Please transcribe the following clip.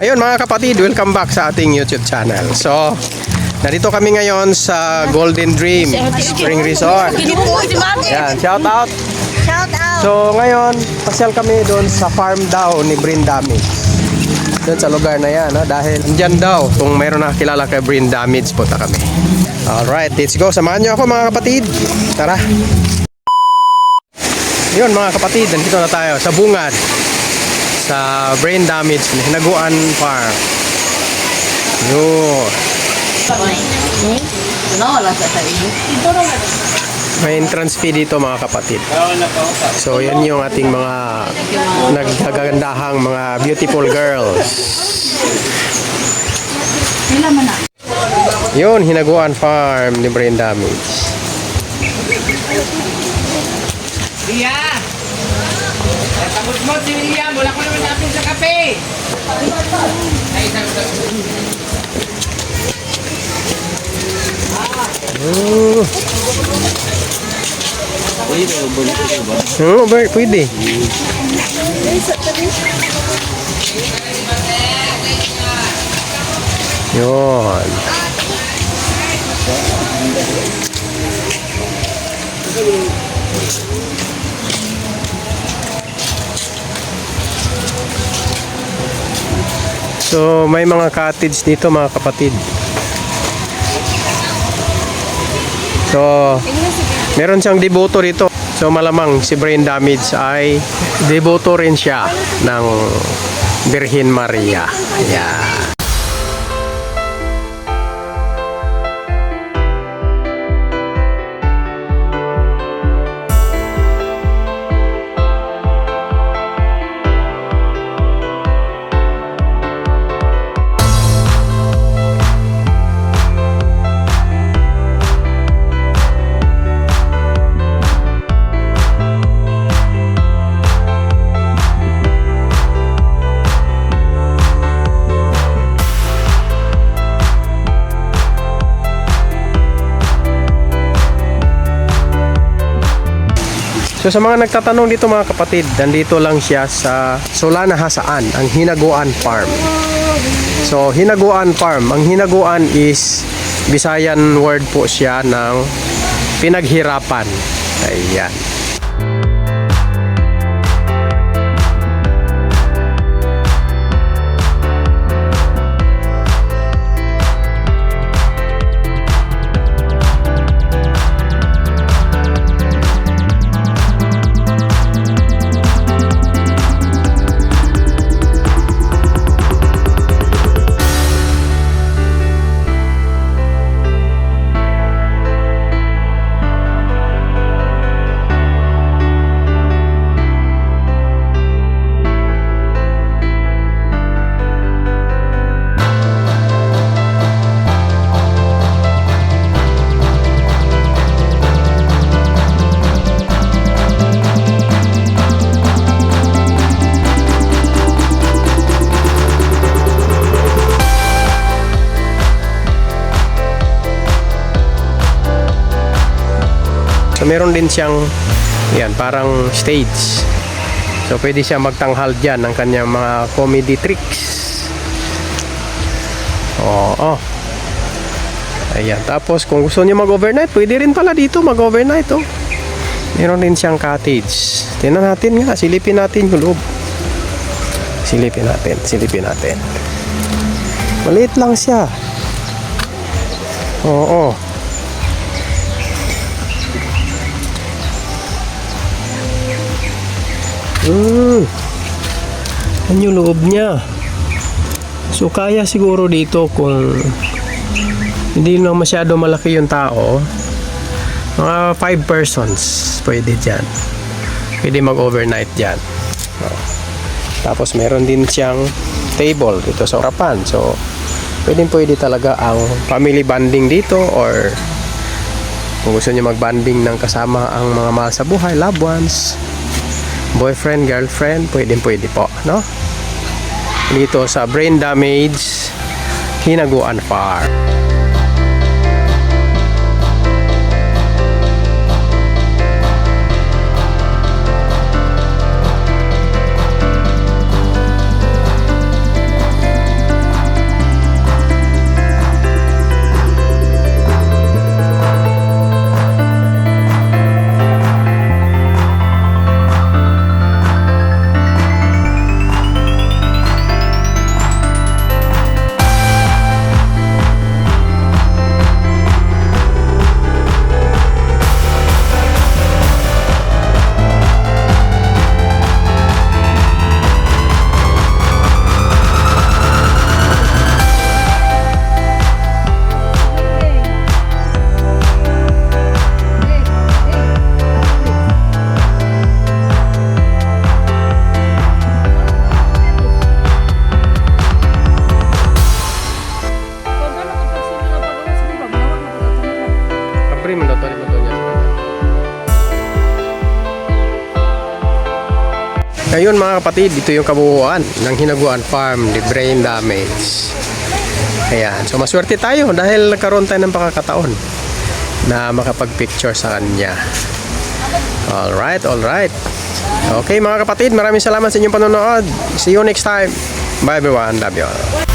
Ayun mga kapatid, welcome back sa ating YouTube channel. So, narito kami ngayon sa Golden Dream Spring Resort. Yan, shout out. Shout out. So, ngayon, pasyal kami doon sa farm daw ni Brindamage. Doon sa lugar na yan, no? dahil dyan daw, kung mayroon nakakilala kay Brindamage, punta kami. Alright, let's go. Samahan nyo ako mga kapatid. Tara. Yun mga kapatid, nandito na tayo sa bungad sa brain damage na Hinaguan Farm. Yun. May entrance fee dito mga kapatid. So yan yung ating mga nagkagandahang mga beautiful girls. Yun, Hinaguan Farm ni Brain Damage. Lia! Tapos mo si William, wala ko naman natin sa kape. Ay, sagot Oh. Oo, ba? Pwede. Yun. So, may mga cottage dito mga kapatid. So, meron siyang deboto rito. So, malamang si Brain Damage ay deboto rin siya ng Virgin Maria. Yeah. So sa mga nagtatanong dito mga kapatid, nandito lang siya sa Solana Hasaan, ang Hinaguan Farm. So Hinaguan Farm, ang Hinaguan is Visayan word po siya ng pinaghirapan. Ayan. So meron din siyang yan, parang stage. So pwede siya magtanghal diyan ng kanyang mga comedy tricks. Oo. Ayan. Tapos kung gusto niyo mag-overnight, pwede rin pala dito mag-overnight oh. Meron din siyang cottage. Tingnan natin nga, silipin natin yung loob. Silipin natin, silipin natin. Maliit lang siya. Oo. Hmm. Yan yung loob niya. So kaya siguro dito kung hindi lang masyado malaki yung tao, mga 5 persons pwede dyan. Pwede mag-overnight dyan. Oh. Tapos meron din siyang table dito sa harapan. So pwede pwede talaga ang family bonding dito or kung gusto niyo mag-bonding ng kasama ang mga mahal sa buhay, loved ones, boyfriend, girlfriend, pwede pwede po, no? Dito sa Brain Damage Hinaguan Farm. Ayun mga kapatid, ito yung kabuuan ng Hinaguan Farm, the brain damage. Ayan. So maswerte tayo dahil nagkaroon tayo ng pakakataon na makapag-picture sa kanya. Alright, alright. Okay mga kapatid, maraming salamat sa inyong panonood. See you next time. Bye everyone. Love you all.